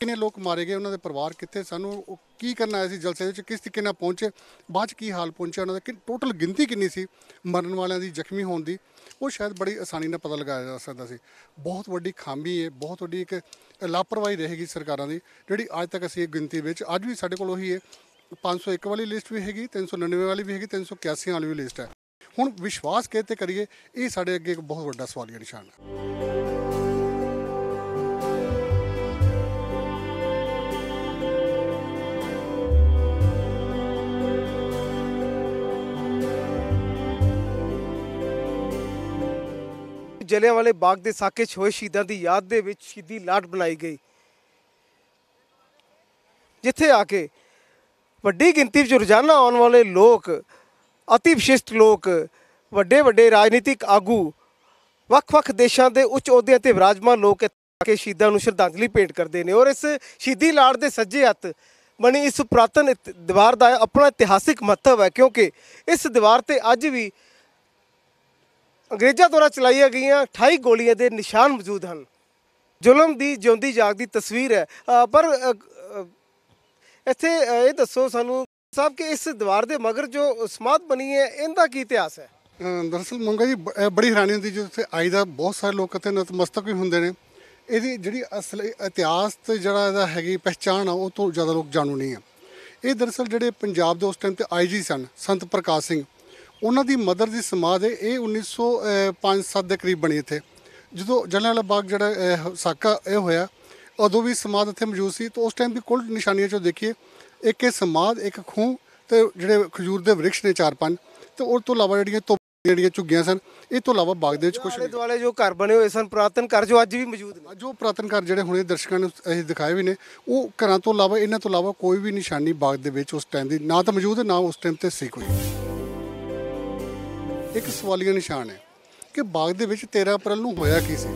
ਕਿੰਨੇ ਲੋਕ ਮਾਰੇ ਗਏ, ਉਹਨਾਂ ਦੇ ਪਰਿਵਾਰ ਕਿੱਥੇ, ਸਾਨੂੰ ਉਹ ਕੀ ਕਰਨ ਆਏ ਸੀ, ਜਲਸੇ ਵਿੱਚ ਕਿਸ ਤਰੀਕੇ ਨਾਲ ਪਹੁੰਚੇ, ਬਾਅਦ ਚ ਕੀ ਹਾਲ ਪਹੁੰਚਿਆ, ਉਹਨਾਂ ਦਾ ਕਿ ਟੋਟਲ ਗਿਣਤੀ ਕਿੰਨੀ ਸੀ, ਮਰਨ ਵਾਲਿਆਂ ਦੀ, ਜ਼ਖਮੀ ਹੋਣ ਦੀ, ਉਹ ਸ਼ਾਇਦ ਬੜੀ ਆਸਾਨੀ ਨਾਲ ਪਤਾ ਲਗਾਇਆ ਜਾ ਸਕਦਾ ਸੀ। ਬਹੁਤ ਵੱਡੀ ਖਾਮੀ ਹੈ ਬਹੁਤ ਵੱਡੀ ਇੱਕ ਲਾਪਰਵਾਹੀ ਰਹੇਗੀ ਸਰਕਾਰਾਂ ਦੀ, ਜਿਹੜੀ ਅੱਜ ਤੱਕ ਅਸੀਂ ਇਹ ਗਿਣਤੀ ਵਿੱਚ, ਅੱਜ ਵੀ ਸਾਡੇ ਕੋਲ ਉਹੀ ਹੈ 501 ਵਾਲੀ ਲਿਸਟ ਵੀ ਹੈਗੀ 399 ਵਾਲੀ ਵੀ ਹੈਗੀ 381 ਵਾਲੀ ਵੀ ਲਿਸਟ ਹੈ। ਹੁਣ ਵਿਸ਼ਵਾਸ ਕਿਹ ਤੇ ਕਰੀਏ, ਇਹ ਸਾਡੇ ਅੱਗੇ ਇੱਕ ਬਹੁਤ ਵੱਡਾ ਸਵਾਲੀਆ ਨਿਸ਼ਾਨ ਹੈ। ਜਲਿਆਂਵਾਲੇ ਬਾਗ ਦੇ ਸਾਕੇ 'ਚ ਹੋਏ ਸ਼ਹੀਦਾਂ ਦੀ ਯਾਦ ਦੇ ਵਿੱਚ ਸ਼ਹੀਦੀ ਲਾਟ ਬਣਾਈ ਗਈ। ਜਿੱਥੇ ਆ ਕੇ ਵੱਡੀ ਗਿਣਤੀ ਵਿੱਚ ਰੋਜ਼ਾਨਾ ਆਉਣ ਵਾਲੇ ਲੋਕ, ਅਤੀ ਵਿਸ਼ਿਸ਼ਟ ਲੋਕ, ਵੱਡੇ ਵੱਡੇ ਰਾਜਨੀਤਿਕ ਆਗੂ, ਵੱਖ-ਵੱਖ ਦੇਸ਼ਾਂ ਦੇ ਉੱਚ ਅਹੁਦਿਆਂ ਤੇ ਵਿਰਾਜਮਾਨ ਲੋਕ ਇੱਥੇ ਆ ਕੇ ਸ਼ਹੀਦਾਂ ਨੂੰ ਸ਼ਰਧਾਂਜਲੀ ਭੇਂਟ ਕਰਦੇ ਨੇ ਔਰ ਇਸ ਸ਼ਹੀਦੀ ਲਾਟ ਦੇ ਸੱਜੇ ਹੱਥ ਬਣੀ ਇਸ ਪੁਰਾਤਨ ਇਤ- ਦੀਵਾਰ ਦਾ ਆਪਣਾ ਇਤਿਹਾਸਿਕ ਮਹੱਤਵ ਹੈ ਕਿਉਂਕਿ ਇਸ ਦੀਵਾਰ ਤੇ ਅੱਜ ਵੀ ਅੰਗਰੇਜ਼ਾਂ ਦੁਆਰਾ ਚਲਾਈਆਂ ਗਈਆਂ 28 ਗੋਲੀਆਂ ਦੇ ਨਿਸ਼ਾਨ ਮੌਜੂਦ ਹਨ। ਜ਼ੁਲਮ ਦੀ ਜਿਉਂਦੀ ਜਾਗਦੀ ਤਸਵੀਰ ਹੈ। ਪਰ ਇੱਥੇ ਇਹ ਦੱਸੋ ਸਾਨੂੰ ਸਾਹਿਬ ਕਿ ਇਸ ਦੀਵਾਰ ਦੇ ਮਗਰ ਜੋ ਸਮਾਧ ਬਣੀ ਹੈ, ਇਹਦਾ ਕੀ ਇਤਿਹਾਸ ਹੈ? ਅਹ ਦਰਅਸਲ ਮੰਗਾ ਜੀ ਬੜੀ ਹੈਰਾਨੀ ਹੁੰਦੀ ਜਦੋਂ ਇੱਥੇ ਆਈਦਾ ਬਹੁਤ ਸਾਰੇ ਲੋਕ ਇੱਥੇ ਨਤਮਸਤਕ ਵੀ ਹੁੰਦੇ ਨੇ। ਇਹਦੀ ਜਿਹੜੀ ਅਸਲ ਇਤਿਹਾਸ ਤੇ ਜਿਹੜਾ ਇਹਦਾ ਹੈਗੀ ਪਹਿਚਾਣ ਆ, ਉਹ ਤੋਂ ਜ਼ਿਆਦਾ ਲੋਕ ਜਾਣੂ ਨਹੀਂ ਆ। ਇਹ ਦਰਅਸਲ ਜਿਹੜੇ ਪੰਜਾਬ ਦੇ ਉਸ ਟਾਈਮ ਤੇ ਆਈਜੀ ਸਨ, ਸੰਤ ਪ੍ਰਕਾਸ਼ ਸਿੰਘ। ਉਹਨਾਂ ਦੀ ਮਦਰ ਦੀ ਸਮਾਧ ਹੈ ਇਹ 1905-7 ਦੇ ਕਰੀਬ ਬਣੀ ਇੱਥੇ। ਜਦੋਂ ਜਲਿਆਂਵਾਲਾ ਬਾਗ ਜਿਹੜਾ ਸਾਕਾ ਇਹ ਹੋਇਆ ਉਦੋਂ ਵੀ ਸਮਾਧ ਇੱਥੇ ਮੌਜੂਦ ਸੀ ਤਾਂ ਉਸ ਟਾਈਮ ਦੀ ਕੁੱਲ ਨਿਸ਼ਾਨੀਆਂ ਚੋਂ ਦੇਖੀਏ ਇੱਕ ਇਹ ਸਮਾਧ ਇੱਕ ਖੂਹ ਤੇ ਜਿਹੜੇ ਖਜੂਰ ਦੇ ਵ੍ਰਿਕਸ਼ ਨੇ ਚਾਰ ਪੰਜ। ਤੇ ਉਸ ਤੋਂ ਇਲਾਵਾ ਜਿਹੜੀਆਂ ਜਿਹੜੀਆਂ ਝੁੱਗੀਆਂ ਸਨ ਇਹ ਤੋਂ ਇਲਾਵਾ ਬਾਗ ਦੇ ਵਿੱਚ ਕੁਝ ਆਲੇ ਦੁਆਲੇ ਜੋ ਘਰ ਬਣੇ ਹੋਏ ਸਨ ਪੁਰਾਤਨ ਘਰ ਜੋ ਅੱਜ ਵੀ ਮੌਜੂਦ ਨੇ। ਜੋ ਪੁਰਾਤਨ ਘਰ ਜਿਹੜੇ ਹੁਣੇ ਦਰਸ਼ਕਾਂ ਨੂੰ ਅਸੀਂ ਦਿਖਾਏ ਵੀ ਨੇ ਉਹ ਘਰਾਂ ਤੋਂ ਇਲਾਵਾ ਇਹਨਾਂ ਤੋਂ ਇਲਾਵਾ ਕੋਈ ਵੀ ਨਿਸ਼ਾਨੀ ਬਾਗ ਦੇ ਵਿੱਚ ਉਸ ਟਾਈਮ ਦੀ ਨਾ ਤਾਂ ਮੌਜੂਦ ਹੈ ਨਾ ਉਸ ਟਾਈਮ ਤੇ ਸੀ ਕੋਈ। ਇੱਕ ਸਵਾਲੀਆ ਨਿਸ਼ਾਨ ਹੈ ਕਿ ਬਾਗ ਦੇ ਵਿੱਚ 13 ਅਪ੍ਰੈਲ ਨੂੰ ਹੋਇਆ ਕੀ ਸੀ?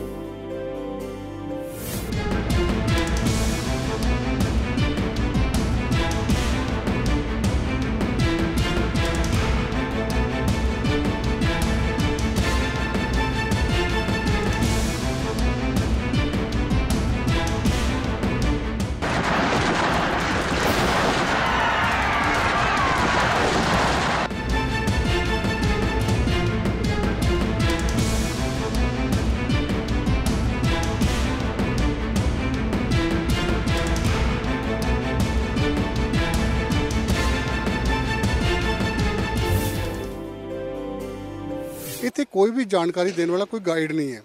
ਕੋਈ ਵੀ ਜਾਣਕਾਰੀ ਦੇਣ ਵਾਲਾ ਕੋਈ ਗਾਈਡ ਨਹੀਂ ਹੈ।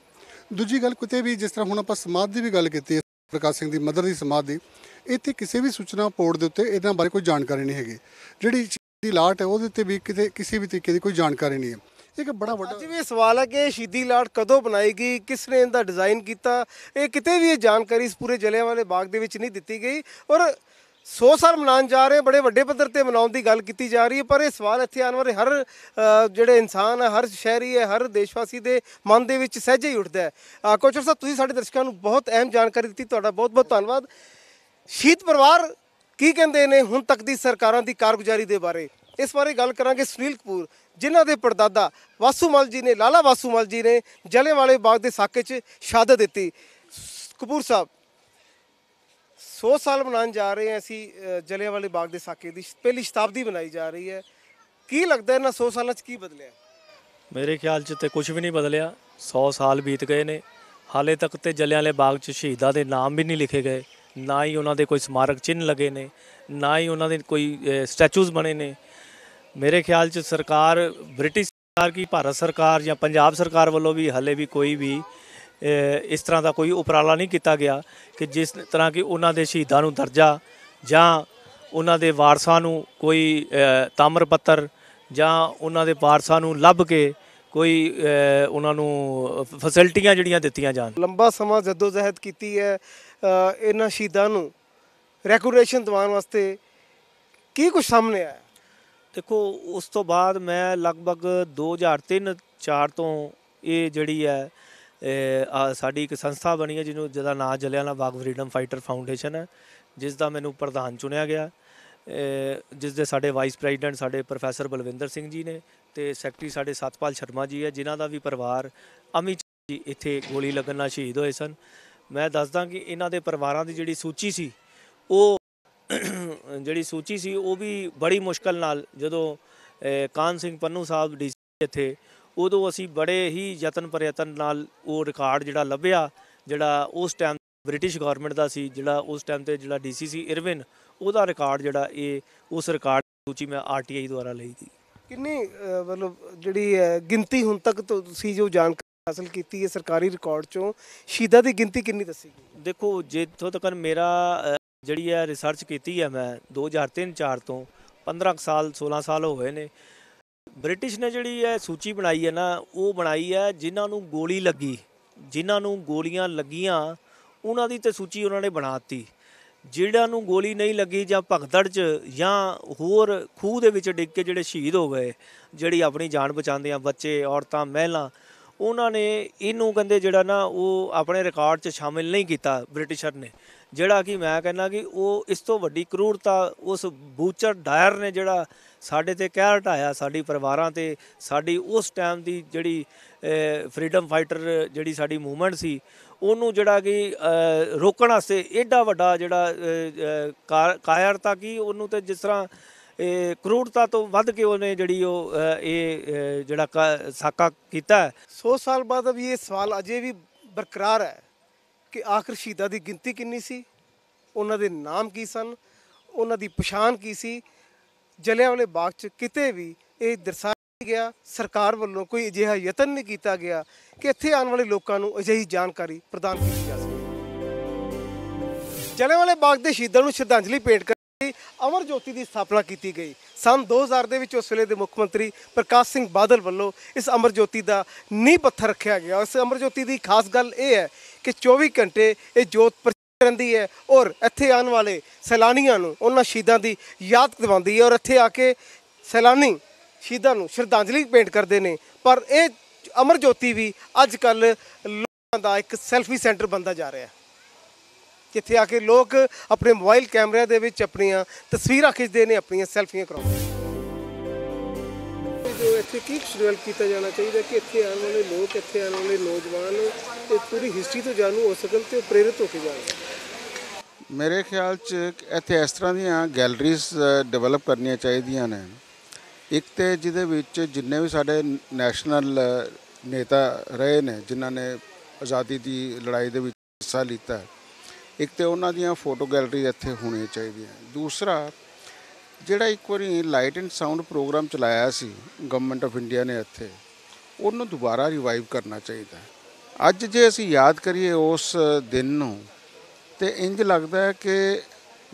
ਦੂਜੀ ਗੱਲ ਕਿਤੇ ਵੀ ਜਿਸ ਤਰ੍ਹਾਂ ਹੁਣ ਆਪਾਂ ਸਮਾਧ ਦੀ ਵੀ ਗੱਲ ਕੀਤੀ ਹੈ, ਪ੍ਰਕਾਸ਼ ਸਿੰਘ ਦੀ, ਮਦਰ ਦੀ ਸਮਾਧ ਦੀ, ਇੱਥੇ ਕਿਸੇ ਵੀ ਸੂਚਨਾ ਪੋਰਟ ਦੇ ਉੱਤੇ ਇਹਨਾਂ ਬਾਰੇ ਕੋਈ ਜਾਣਕਾਰੀ ਨਹੀਂ ਹੈਗੀ। ਜਿਹੜੀ ਚੀਜ਼ ਦੀ ਲਾਟ ਹੈ, ਉਹਦੇ ਉੱਤੇ ਵੀ ਕਿਤੇ, ਕਿਸੇ ਵੀ ਤਰੀਕੇ ਦੀ ਕੋਈ ਜਾਣਕਾਰੀ ਨਹੀਂ ਹੈ। ਇੱਕ ਬੜਾ ਵੱਡਾ ਅੱਜ ਵੀ ਇਹ ਸਵਾਲ ਹੈ ਕਿ ਇਹ ਸ਼ਹੀਦੀ ਲਾਟ ਕਦੋਂ ਬਣਾਈ ਗਈ, ਕਿਸ ਨੇ ਇਹਦਾ ਡਿਜ਼ਾਈਨ ਕੀਤਾ? ਇਹ ਕਿਤੇ ਵੀ ਇਹ ਜਾਣਕਾਰੀ ਇਸ ਪੂਰੇ ਜਲਿਆਂਵਾਲੇ ਬਾਗ ਦੇ ਵਿੱਚ ਨਹੀਂ ਦਿੱਤੀ ਗਈ। ਔਰ 100 ਸਾਲ ਮਨਾਉਣ ਜਾ ਰਹੇ, ਬੜੇ ਵੱਡੇ ਪੱਧਰ ਤੇ ਮਨਾਉਣ ਦੀ ਗੱਲ ਕੀਤੀ ਜਾ ਰਹੀ ਹੈ, ਪਰ ਇਹ ਸਵਾਲ ਇੱਥੇ ਆਉਣ ਵਾਲੇ ਹਰ ਜਿਹੜੇ ਇਨਸਾਨ ਹੈ ਹਰ ਸ਼ਹਿਰੀ ਹੈ, ਹਰ ਦੇਸ਼ਵਾਸੀ ਦੇ ਮਨ ਦੇ ਵਿੱਚ ਸਹਿਜੇ ਹੀ ਉੱਠਦਾ ਹੈ। ਕੋਚਰ ਸਾਹਿਬ, ਤੁਸੀਂ ਸਾਡੇ ਦਰਸ਼ਕਾਂ ਨੂੰ ਬਹੁਤ ਅਹਿਮ ਜਾਣਕਾਰੀ ਦਿੱਤੀ, ਤੁਹਾਡਾ ਬਹੁਤ ਬਹੁਤ ਧੰਨਵਾਦ। ਸ਼ਹੀਦ ਪਰਿਵਾਰ ਕੀ ਕਹਿੰਦੇ ਨੇ ਹੁਣ ਤੱਕ ਦੀ ਸਰਕਾਰਾਂ ਦੀ ਕਾਰਗੁਜ਼ਾਰੀ ਦੇ ਬਾਰੇ? ਇਸ ਬਾਰੇ ਗੱਲ ਕਰਾਂਗੇ ਸੁਨੀਲ ਕਪੂਰ, ਜਿਨ੍ਹਾਂ ਦੇ ਪੜਦਾਦਾ ਵਾਸੂਮਲ ਜੀ ਨੇ, ਲਾਲਾ ਵਾਸੂਮਲ ਜੀ ਨੇ ਜਲਿਆਂਵਾਲੇ ਬਾਗ ਦੇ ਸਾਕੇ 'ਚ ਸ਼ਹਾਦਤ ਦਿੱਤੀ। ਕਪੂਰ ਸਾਹਿਬ 100 ਸਾਲ ਮਨਾਉਣ ਜਾ ਰਹੇ ਹਾਂ ਅਸੀਂ ਅ, ਜਲਿਆਂਵਾਲੇ ਬਾਗ ਦੇ ਸਾਕੇ ਦੀ ਪਹਿਲੀ ਸ਼ਤਾਬਦੀ ਮਨਾਈ ਜਾ ਰਹੀ ਹੈ। ਕੀ ਲੱਗਦਾ ਇਹਨਾਂ 100 ਸਾਲਾਂ 'ਚ ਕੀ ਬਦਲਿਆ? ਮੇਰੇ ਖਿਆਲ 'ਚ ਤੇ ਕੁਝ ਵੀ ਨਹੀਂ ਬਦਲਿਆ। 100 ਸਾਲ ਬੀਤ ਗਏ ਨੇ। ਹਾਲੇ ਤੱਕ ਤੇ ਜਲਿਆਂਵਾਲੇ ਬਾਗ 'ਚ ਸ਼ਹੀਦਾਂ ਦੇ ਨਾਮ ਵੀ ਨਹੀਂ ਲਿਖੇ ਗਏ। ਨਾ ਹੀ ਉਹਨਾਂ ਦੇ ਕੋਈ ਸਮਾਰਕ ਚਿੰਨ੍ਹ ਲੱਗੇ ਨੇ ਨਾ ਹੀ ਉਹਨਾਂ ਦੇ ਕੋਈ ਸਟੈਚੂਜ਼ ਬਣੇ ਨੇ। ਮੇਰੇ ਖਿਆਲ 'ਚ ਸਰਕਾਰ ਬ੍ਰਿਟਿਸ਼ ਸਰਕਾਰ ਕੀ ਭਾਰਤ ਸਰਕਾਰ ਜਾਂ ਪੰਜਾਬ ਸਰਕਾਰ ਵੱਲੋਂ ਵੀ ਹਾਲੇ ਵੀ ਕੋਈ ਵੀ ਇਸ ਤਰ੍ਹਾਂ ਦਾ ਕੋਈ ਉਪਰਾਲਾ ਨਹੀਂ ਕੀਤਾ ਗਿਆ ਕਿ ਜਿਸ ਤਰ੍ਹਾਂ ਕਿ ਉਹਨਾਂ ਦੇ ਸ਼ਹੀਦਾਂ ਨੂੰ ਦਰਜਾ ਜਾਂ ਉਹਨਾਂ ਦੇ ਵਾਰਸਾਂ ਨੂੰ ਕੋਈ ਤਾਮਰ ਪੱਤਰ ਜਾਂ ਉਹਨਾਂ ਦੇ ਵਾਰਸਾਂ ਨੂੰ ਲੱਭ ਕੇ ਕੋਈ ਉਹਨਾਂ ਨੂੰ ਫੈਸਿਲਿਟੀਆਂ ਜਿਹੜੀਆਂ ਦਿੱਤੀਆਂ ਜਾਣ। ਲੰਬਾ ਸਮਾਂ ਜਦੋਜਹਿਦ ਕੀਤੀ ਹੈ ਇਹਨਾਂ ਸ਼ਹੀਦਾਂ ਨੂੰ ਰੈਕੂਰੇਸ਼ਨ ਦਿਵਾਉਣ ਵਾਸਤੇ ਕੀ ਕੁਝ ਸਾਹਮਣੇ ਆਇਆ? ਦੇਖੋ ਉਸ ਤੋਂ ਬਾਅਦ ਮੈਂ ਲਗਭਗ 2003 4 ਤੋਂ ਇਹ ਜਿਹੜੀ ਹੈ ਸਾਡੀ ਇੱਕ ਸੰਸਥਾ ਬਣੀ ਹੈ ਜਿਹਨੂੰ ਜਿਹਦਾ ਨਾਮ Jallianwala Bagh freedom fighter foundation ਹੈ, ਜਿਸ ਦਾ ਮੈਨੂੰ ਪ੍ਰਧਾਨ ਚੁਣਿਆ ਗਿਆ। ਜਿਸ ਦੇ ਸਾਡੇ ਵਾਈਸ ਪ੍ਰੈਜ਼ੀਡੈਂਟ ਸਾਡੇ ਪ੍ਰੋਫੈਸਰ ਬਲਵਿੰਦਰ ਸਿੰਘ ਜੀ ਨੇ ਤੇ ਸੈਕਟਰੀ ਸਾਡੇ ਸਤਪਾਲ ਸ਼ਰਮਾ ਜੀ ਹੈ, ਜਿਨ੍ਹਾਂ ਦਾ ਵੀ ਪਰਿਵਾਰ ਅਮਿਤ ਜੀ ਇੱਥੇ ਗੋਲੀ ਲੱਗਣ ਨਾਲ ਸ਼ਹੀਦ ਹੋਏ ਸਨ। ਮੈਂ ਦੱਸਦਾ ਕਿ ਇਹਨਾਂ ਦੇ ਪਰਿਵਾਰਾਂ ਦੀ ਜਿਹੜੀ ਸੂਚੀ ਸੀ, ਉਹ (clears throat) ਜਿਹੜੀ ਸੂਚੀ ਸੀ, ਉਹ ਵੀ ਬੜੀ ਮੁਸ਼ਕਲ ਨਾਲ ਜਦੋਂ ਕਾਨ ਸਿੰਘ ਪੰਨੂ ਸਾਹਿਬ ਡੀਸੀ ਇੱਥੇ ਉਦੋਂ ਅਸੀਂ ਬੜੇ ਹੀ ਯਤਨ ਪ੍ਰਯਤਨ ਨਾਲ ਉਹ ਰਿਕਾਰਡ ਜਿਹੜਾ ਲੱਭਿਆ ਜਿਹੜਾ ਉਸ ਟਾਈਮ ਬ੍ਰਿਟਿਸ਼ ਗਵਰਨਮੈਂਟ ਦਾ ਸੀ ਜਿਹੜਾ ਉਸ ਟਾਈਮ ਤੇ ਜਿਹੜਾ ਡੀਸੀ ਸੀ ਇਰਵਿਨ ਉਹਦਾ ਰਿਕਾਰਡ ਜਿਹੜਾ ਇਹ ਉਸ ਰਿਕਾਰਡ ਸੂਚੀ ਮੈਂ ਆਰਟੀਆਈ ਦੁਆਰਾ ਲਈ ਸੀ। ਕਿੰਨੀ ਮਤਲਬ ਜਿਹੜੀ ਗਿਣਤੀ ਹੁਣ ਤੱਕ ਤੁਸੀਂ ਜੋ ਜਾਣਕਾਰੀ ਹਾਸਲ ਕੀਤੀ ਹੈ ਸਰਕਾਰੀ ਰਿਕਾਰਡ ਚੋਂ ਸ਼ਹੀਦਾਂ ਦੀ ਗਿਣਤੀ ਕਿੰਨੀ ਦੱਸੀ ਗਈ? ਦੇਖੋ ਜਿੱਥੋਂ ਤੱਕ ਮੇਰਾ ਜਿਹੜੀ ਹੈ ਰਿਸਰਚ ਕੀਤੀ ਹੈ ਮੈਂ 2003-4 ਤੋਂ 15 ਕੁ ਸਾਲ 16 ਸਾਲ ਹੋ ਗਏ ਨੇ। ਬ੍ਰਿਟਿਸ਼ ਨੇ ਜਿਹੜੀ ਹੈ ਸੂਚੀ ਬਣਾਈ ਹੈ ਨਾ, ਉਹ ਬਣਾਈ ਹੈ ਜਿਨ੍ਹਾਂ ਨੂੰ ਗੋਲੀ ਲੱਗੀ, ਜਿਨ੍ਹਾਂ ਨੂੰ ਗੋਲੀਆਂ ਲੱਗੀਆਂ, ਉਹਨਾਂ ਦੀ ਤੇ ਸੂਚੀ ਉਹਨਾਂ ਨੇ ਬਣਾਤੀ ਜਿਹੜਾ ਨੂੰ ਗੋਲੀ ਨਹੀਂ ਲੱਗੀ ਜਾਂ ਭਗਦੜ 'ਚ ਜਾਂ ਹੋਰ ਖੂਹ ਦੇ ਵਿੱਚ ਡਿੱਗ ਕੇ ਜਿਹੜੇ ਸ਼ਹੀਦ ਹੋ ਗਏ, ਜਿਹੜੀ ਆਪਣੀ ਜਾਨ ਬਚਾਉਂਦੇ ਆ, ਬੱਚੇ, ਔਰਤਾਂ, ਮਹਿਲਾ, ਉਹਨਾਂ ਨੇ ਇਹਨੂੰ ਕਹਿੰਦੇ ਜਿਹੜਾ ਨਾ ਉਹ ਆਪਣੇ ਰਿਕਾਰਡ 'ਚ ਸ਼ਾਮਿਲ ਨਹੀਂ ਕੀਤਾ ਬ੍ਰਿਟਿਸ਼ਰ ਨੇ। ਜਿਹੜਾ ਕਿ ਮੈਂ ਕਹਿੰਦਾ ਕਿ ਉਹ ਇਸ ਤੋਂ ਵੱਡੀ ਕਰੂਰਤਾ ਉਸ ਬੂਚਰ ਡਾਇਰ ਨੇ ਜਿਹੜਾ ਸਾਡੇ ਤੇ ਕਹਿਰ ਢਾਇਆ, ਸਾਡੀ ਪਰਿਵਾਰਾਂ ਤੇ, ਸਾਡੀ ਉਸ ਟਾਈਮ ਦੀ ਜਿਹੜੀ ਫਰੀडम ਫਾਈਟਰ ਜਿਹੜੀ ਸਾਡੀ ਮੂਵਮੈਂਟ ਸੀ, ਉਹਨੂੰ ਜਿਹੜਾ ਕਿ ਰੋਕਣ ਵਾਸਤੇ ਐਡਾ ਵੱਡਾ ਜਿਹੜਾ ਕਾ- ਕਾਇਰਤਾ ਕੀ ਉਹਨੂੰ ਤੇ ਜਿਸ ਤਰ੍ਹਾਂ, ਇਹ ਕਰੂਰਤਾ ਤੋਂ ਵੱਧ ਕੇ ਉਹਨੇ ਜਿਹੜੀ ਉਹ ਇਹ ਜਿਹੜਾ ਕਾ- ਸਾਕਾ ਕੀਤਾ ਹੈ। 100 ਸਾਲ ਬਾਅਦ ਵੀ ਇਹ ਸਵਾਲ ਅਜੇ ਵੀ ਬਰਕਰਾਰ ਹੈ ਕਿ ਆਖਰ ਸ਼ਹੀਦਾਂ ਦੀ ਗਿਣਤੀ ਕਿੰਨੀ ਸੀ? ਉਹਨਾਂ ਦੇ ਨਾਮ ਕੀ ਸਨ? ਉਹਨਾਂ ਦੀ ਪਛਾਣ ਕੀ ਸੀ? ਜਲਿਆਂਵਾਲੇ ਬਾਗ 'ਚ ਕਿਤੇ ਵੀ ਇਹ ਦਰਸਾਇਆ ਨਹੀਂ ਗਿਆ, ਸਰਕਾਰ ਵੱਲੋਂ ਕੋਈ ਅਜਿਹਾ ਯਤਨ ਨਹੀਂ ਕੀਤਾ ਗਿਆ ਕਿ ਇੱਥੇ ਆਉਣ ਵਾਲੇ ਲੋਕਾਂ ਨੂੰ ਅਜਿਹੀ ਜਾਣਕਾਰੀ ਪ੍ਰਦਾਨ ਕੀਤੀ ਜਾ ਸਕੇ। ਜਲਿਆਂਵਾਲੇ ਬਾਗ ਦੇ ਸ਼ਹੀਦਾਂ ਨੂੰ ਸ਼ਰਧਾਂਜਲੀ ਭੇਟ ਕਰਨ ਲਈ ਅਮਰ ਜੋਤੀ ਦੀ ਸਥਾਪਨਾ ਕੀਤੀ ਗਈ। ਸੰਨ 2000 ਦੇ ਵਿੱਚ ਉਸ ਵੇਲੇ ਦੇ ਮੁੱਖ ਮੰਤਰੀ ਪ੍ਰਕਾਸ਼ ਸਿੰਘ ਬਾਦਲ ਵੱਲੋਂ ਇਸ ਅਮਰ ਜੋਤੀ ਦਾ ਨੀਂਹ ਪੱਥਰ ਰੱਖਿਆ ਗਿਆ। ਇਸ ਅਮਰ ਜੋਤੀ ਦੀ ਖਾਸ ਗੱਲ ਇਹ ਹੈ ਕਿ 24 ਘੰਟੇ ਇਹ ਜੋਤ ਪ੍ਰਚਾਰ ਰਹਿੰਦੀ ਹੈ ਔਰ ਇੱਥੇ ਆਉਣ ਵਾਲੇ ਸੈਲਾਨੀਆਂ ਨੂੰ, ਉਹਨਾਂ ਸ਼ਹੀਦਾਂ ਦੀ ਯਾਦ ਦਿਵਾਉਂਦੀ ਹੈ ਔਰ ਇੱਥੇ ਆ ਕੇ ਸੈਲਾਨੀ ਸ਼ਹੀਦਾਂ ਨੂੰ ਸ਼ਰਧਾਂਜਲੀ ਭੇਂਟ ਕਰਦੇ ਨੇ। ਪਰ ਇਹ ਅਮਰ ਜੋਤੀ ਵੀ ਅੱਜ ਕੱਲ ਲੋਕਾਂ ਦਾ ਇੱਕ ਸੈਲਫੀ ਸੈਂਟਰ ਬਣਦਾ ਜਾ ਰਿਹਾ ਹੈ। ਜਿੱਥੇ ਆ ਕੇ ਲੋਕ ਆਪਣੇ ਮੋਬਾਈਲ ਕੈਮਰਿਆਂ ਦੇ ਵਿੱਚ ਆਪਣੀਆਂ ਤਸਵੀਰਾਂ ਖਿੱਚਦੇ ਨੇ, ਆਪਣੀਆਂ ਸੈਲਫੀਆਂ ਕਰਾਉਂਦੇ ਨੇ। ਇੱਥੇ ਕੀ ਡਿਵੈਲਪ ਕੀਤਾ ਜਾਣਾ ਚਾਹੀਦਾ ਕਿ ਇੱਥੇ ਆਉਣ ਵਾਲੇ ਲੋਕ, ਇੱਥੇ ਆਉਣ ਵਾਲੇ ਨੌਜਵਾਨ ਇਹ ਪੂਰੀ ਹਿਸਟਰੀ ਤੋਂ ਜਾਣੂ ਹੋ ਸਕਣ ਤੇ ਪ੍ਰੇਰਿਤ ਹੋ ਕੇ ਜਾਣ? ਮੇਰੇ ਖਿਆਲ 'ਚ ਇੱਥੇ ਇਸ ਤਰ੍ਹਾਂ ਦੀਆਂ ਗੈਲਰੀਜ਼ ਡਿਵੈਲਪ ਕਰਨੀਆਂ ਚਾਹੀਦੀਆਂ ਨੇ। ਇੱਕ ਤੇ ਜਿਹਦੇ ਵਿੱਚ ਜਿੰਨੇ ਵੀ ਸਾਡੇ ਨੈਸ਼ਨਲ ਨੇਤਾ ਰਹੇ ਨੇ, ਜਿਨ੍ਹਾਂ ਨੇ ਆਜ਼ਾਦੀ ਦੀ ਲੜਾਈ ਦੇ ਵਿੱਚ ਹਿੱਸਾ ਲਿੱਤਾ ਇੱਕ ਤੇ ਉਹਨਾਂ ਦੀਆਂ ਫੋਟੋ ਗੈਲਰੀ ਇੱਥੇ ਹੋਣੀਆਂ ਚਾਹੀਦੀਆਂ। ਦੂਸਰਾ ਜਿਹੜਾ ਇੱਕ ਵਾਰੀ ਲਾਈਟ ਐਂਡ ਸਾਊਂਡ ਪ੍ਰੋਗਰਾਮ ਚਲਾਇਆ ਸੀ ਗਵਰਨਮੈਂਟ ਆਫ ਇੰਡੀਆ ਨੇ ਇੱਥੇ, ਉਹਨੂੰ ਦੁਬਾਰਾ ਰਿਵਾਈਵ ਕਰਨਾ ਚਾਹੀਦਾ ਅੱਜ ਜੇ ਅਸੀਂ ਯਾਦ ਕਰੀਏ ਉਸ ਦਿਨ ਨੂੰ, ਤੇ ਇੰਜ ਲੱਗਦਾ ਹੈ ਕਿ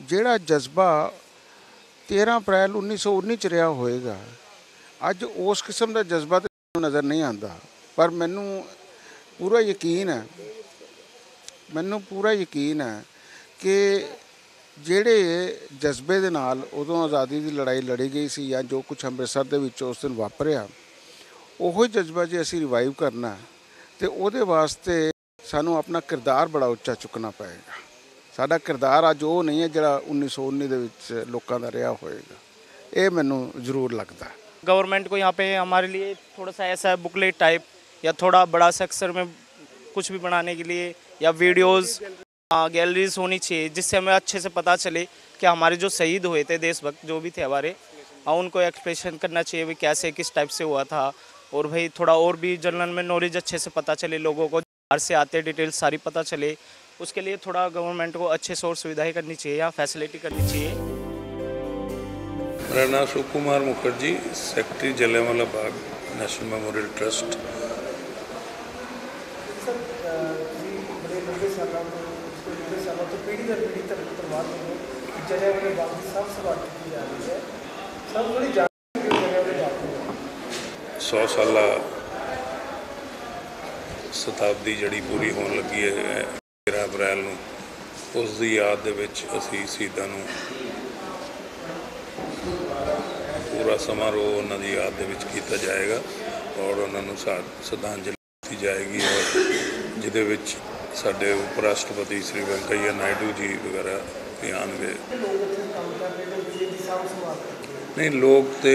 ਜਿਹੜਾ ਜਜ਼ਬਾ 13 ਅਪ੍ਰੈਲ 1919 ਚ ਰਿਹਾ ਹੋਏਗਾ, ਅੱਜ ਉਸ ਕਿਸਮ ਦਾ ਜਜ਼ਬਾ ਤੇ ਮੈਨੂੰ ਨਜ਼ਰ ਨਹੀਂ ਆਉਂਦਾ। ਪਰ ਮੈਨੂੰ ਪੂਰਾ ਯਕੀਨ ਹੈ, ਮੈਨੂੰ ਪੂਰਾ ਯਕੀਨ ਹੈ ਕਿ ਜਿਹੜੇ ਜਜ਼ਬੇ ਦੇ ਨਾਲ ਉਦੋਂ ਆਜ਼ਾਦੀ ਦੀ ਲੜਾਈ ਲੜੀ ਗਈ ਸੀ ਜਾਂ ਜੋ ਕੁਝ ਅੰਮ੍ਰਿਤਸਰ ਦੇ ਵਿੱਚ ਉਸ ਦਿਨ ਵਾਪਰਿਆ ਉਹੋ ਹੀ ਜਜ਼ਬਾ ਜੇ ਅਸੀਂ ਰਿਵਾਈਵ ਕਰਨਾ ਹੈ, ਤੇ ਉਹਦੇ ਵਾਸਤੇ ਸਾਨੂੰ ਆਪਣਾ ਕਿਰਦਾਰ ਬੜਾ ਉੱਚਾ ਚੁੱਕਣਾ ਪਏਗਾ ਸਾਡਾ ਕਿਰਦਾਰ ਅੱਜ ਉਹ ਨਹੀਂ ਹੈ ਜਿਹੜਾ 1919 ਦੇ ਵਿੱਚ ਲੋਕਾਂ ਦਾ ਰਿਹਾ ਹੋਏਗਾ ਇਹ ਮੈਨੂੰ ਜ਼ਰੂਰ ਲੱਗਦਾ ਹੈ गवर्नमेंट को यहाँ पे हमारे लिए थोड़ा सा ऐसा बुकलेट टाइप या थोड़ा बड़ा सेक्टर में कुछ भी बनाने के लिए या वीडियोस गैलरीज होनी चाहिए, जिससे हमें अच्छे से पता चले कि हमारे जो शहीद हुए थे देशभक्त, जो भी थे हमारे और उनको एक्सप्रेशन करना चाहिए भाई कैसे, किस टाइप से हुआ था। और भाई, थोड़ा और भी जनरल में नॉलेज अच्छे से पता चले, लोगों को बाहर से आते डिटेल्स सारी पता चले। उसके लिए थोड़ा गवर्नमेंट को अच्छे से और सुविधाएँ करनी चाहिए या फैसिलिटी करनी चाहिए। मेरा नाम Sukumar Mukherjee secretary Jallianwala Bagh national memorial trust ਸਾਲਾਂ ਦਰ ਪੀੜ੍ਹੀ ਤੱਕ ਪਰਿਵਾਰ ਵੱਲੋਂ ਜਲਿਆਂਵਾਲੇ ਬਾਗ ਦੀ ਸਾਫ਼ ਸੰਭਾਲ ਕੀਤੀ ਜਾ ਰਹੀ ਹੈ, ਸਭ ਬੜੀ ਜਾਣਕਾਰੀ ਜਲਿਆਂਵਾਲੇ ਬਾਗ ਦੀ 100 ਸਾਲਾ ਸ਼ਤਾਬਦੀ ਜਿਹੜੀ ਪੂਰੀ ਹੋਣ ਲੱਗੀ ਹੈ 13 ਅਪ੍ਰੈਲ ਨੂੰ, ਉਸ ਦੀ ਯਾਦ ਦੇ ਵਿੱਚ ਅਸੀਂ ਸ਼ਹੀਦਾਂ ਨੂੰ ਪੂਰਾ ਸਮਾਰੋਹ ਉਹਨਾਂ ਦੀ ਯਾਦ ਦੇ ਵਿੱਚ ਕੀਤਾ ਜਾਏਗਾ ਔਰ ਉਹਨਾਂ ਨੂੰ ਸ਼ਰਧਾਂਜਲੀ ਦਿੱਤੀ ਜਾਏਗੀ ਔਰ ਜਿਹਦੇ ਵਿੱਚ ਸਾਡੇ ਉਪ ਰਾਸ਼ਟਰਪਤੀ ਸ੍ਰੀ ਵੈਂਕਈਆ ਨਾਇਡੂ ਜੀ ਵਗੈਰਾ ਵੀ ਆਉਣਗੇ। ਨਹੀਂ ਲੋਕ ਤੇ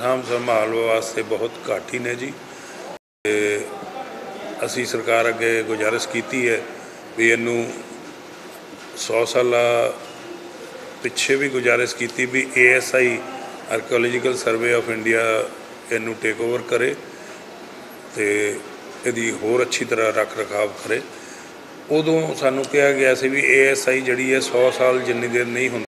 ਸਾਂਭ ਸੰਭਾਲ ਵਾਸਤੇ ਬਹੁਤ ਘੱਟ ਹੀ ਨੇ ਜੀ। ਤੇ ਅਸੀਂ ਸਰਕਾਰ ਅੱਗੇ ਗੁਜ਼ਾਰਿਸ਼ ਕੀਤੀ ਹੈ ਵੀ ਇਹਨੂੰ 100 ਸਾਲਾ ਪਿੱਛੇ ਵੀ ਗੁਜ਼ਾਰਿਸ਼ ਕੀਤੀ ਵੀ ASI archaeological survey of India ਇਹਨੂੰ ਟੇਕ ਓਵਰ ਕਰੇ। ਤੇ ਇਹਦੀ ਹੋਰ ਅੱਛੀ ਤਰ੍ਹਾਂ ਰੱਖ ਰਖਾਵ ਕਰੇ। ਉਦੋਂ ਸਾਨੂੰ ਕਿਹਾ ਗਿਆ ਸੀ ਵੀ ਏਐਸਆਈ ਜਿਹੜੀ ਹੈ 100 ਸਾਲ ਜਿੰਨੀ ਦੇਰ ਨਹੀਂ ਹੁੰਦੀ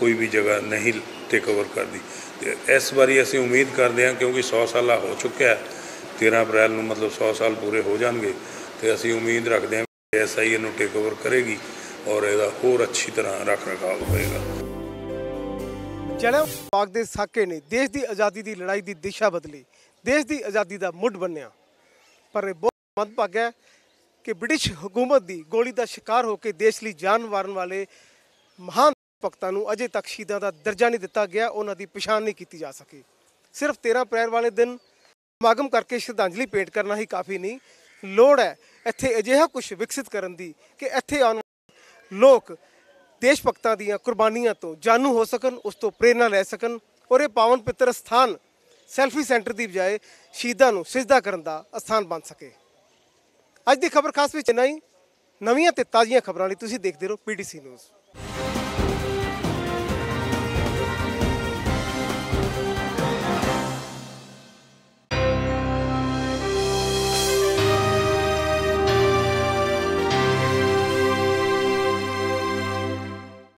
ਕੋਈ ਵੀ ਜਗ੍ਹਾ ਨਹੀਂ ਟੇਕ ਓਵਰ ਕਰਦੀ। ਤੇ ਇਸ ਵਾਰੀ ਅਸੀਂ ਉਮੀਦ ਕਰਦੇ ਹਾਂ ਕਿਉਂਕਿ 100 ਸਾਲਾ ਹੋ ਚੁੱਕਿਆ ਹੈ 13 ਅਪ੍ਰੈਲ ਨੂੰ ਮਤਲਬ 100 ਸਾਲ ਪੂਰੇ ਹੋ ਜਾਣਗੇ, ਤੇ ਅਸੀਂ ਉਮੀਦ ਰੱਖਦੇ ਹਾਂ ਕਿ ਏਐਸਆਈ ਇਹਨੂੰ ਟੇਕ ਓਵਰ ਕਰੇਗੀ ਔਰ ਇਹਦਾ ਹੋਰ ਅੱਛੀ ਤਰ੍ਹਾਂ ਰੱਖ ਰਖਾਵ ਹੋਏਗਾ। ਜਲਿਆਂਵਾਲੇ ਬਾਗ ਦੇ ਸਾਕੇ ਨੇ ਦੇਸ਼ ਦੀ ਆਜ਼ਾਦੀ ਦੀ ਲੜਾਈ ਦੀ ਦਿਸ਼ਾ ਬਦਲੀ। ਦੇਸ਼ ਦੀ ਆਜ਼ਾਦੀ ਦਾ ਮੁੱਢ ਬੰਨਿਆ। ਪਰ ਇਹ ਬਹੁਤ ਮੰਦਭਾਗਾ ਹੈ ਕਿ ਬ੍ਰਿਟਿਸ਼ ਹਕੂਮਤ ਦੀ ਗੋਲੀ ਦਾ ਸ਼ਿਕਾਰ ਹੋ ਕੇ ਦੇਸ਼ ਲਈ ਜਾਨ ਵਾਰਨ ਵਾਲੇ ਮਹਾਨ ਭਗਤਾਂ ਨੂੰ ਅਜੇ ਤੱਕ ਸ਼ਹੀਦਾਂ ਦਾ ਦਰਜਾ ਨਹੀਂ ਦਿੱਤਾ ਗਿਆ, ਉਹਨਾਂ ਦੀ ਪਛਾਣ ਨਹੀਂ ਕੀਤੀ ਜਾ ਸਕੀ। ਸਿਰਫ 13 ਅਪ੍ਰੈਲ ਵਾਲੇ ਦਿਨ ਸਮਾਗਮ ਕਰਕੇ ਸ਼ਰਧਾਂਜਲੀ ਭੇਂਟ ਕਰਨਾ ਹੀ ਕਾਫੀ ਨਹੀਂ, ਲੋੜ ਹੈ ਇੱਥੇ ਅਜਿਹਾ ਕੁਝ ਵਿਕਸਿਤ ਕਰਨ ਦੀ ਕਿ ਇੱਥੇ ਆਉਣ ਲੋਕ ਦੇਸ਼ ਭਗਤਾਂ ਦੀਆਂ ਕੁਰਬਾਨੀਆਂ ਤੋਂ ਜਾਣੂ ਹੋ ਸਕਣ, ਉਸ ਤੋਂ ਪ੍ਰੇਰਨਾ ਲੈ ਸਕਣ ਔਰ ਇਹ ਪਾਵਨ ਪਿੱਤਰ ਸਥਾਨ ਸੈਲਫੀ ਸੈਂਟਰ ਦੀ ਬਜਾਏ ਸ਼ਹੀਦਾਂ ਨੂੰ ਸਿਜਦਾ ਕਰਨ ਦਾ ਅਸਥਾਨ ਬਣ ਸਕੇ। ਅੱਜ ਦੀ ਖਬਰ ਖਾਸ ਵਿੱਚ ਇੰਨਾ ਹੀ। ਨਵੀਆਂ ਤੇ ਤਾਜ਼ੀਆਂ ਖਬਰਾਂ ਲਈ ਤੁਸੀਂ ਦੇਖਦੇ ਰਹੋ ਪੀਟੀਸੀ ਨਿਊਜ਼।